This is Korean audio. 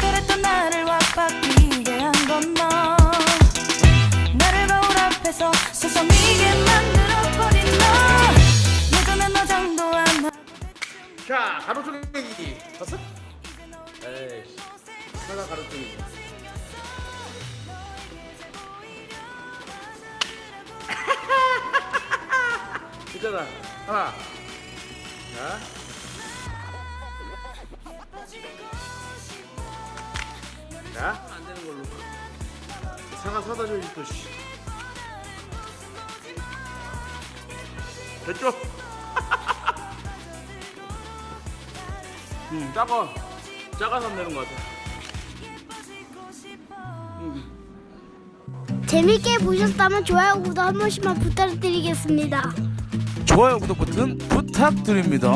그랬던 나를 와바뀌게 한건 너. 뭐? 나를 거울 앞에서 서성이게 만들어버린 너. 예전엔 너장도 안하 자, 가로수기 봤어? 에이 하나 가로수기 있잖아. 하나. 자. 자, 안 되는 걸로. 사과 사다 줘야지 또 씨. 됐죠? 음, 작아. 작아서 안 되는 것 같아. 재밌게 보셨다면 좋아요, 구독 한 번씩만 부탁드리겠습니다. 좋아요 구독 버튼 부탁드립니다.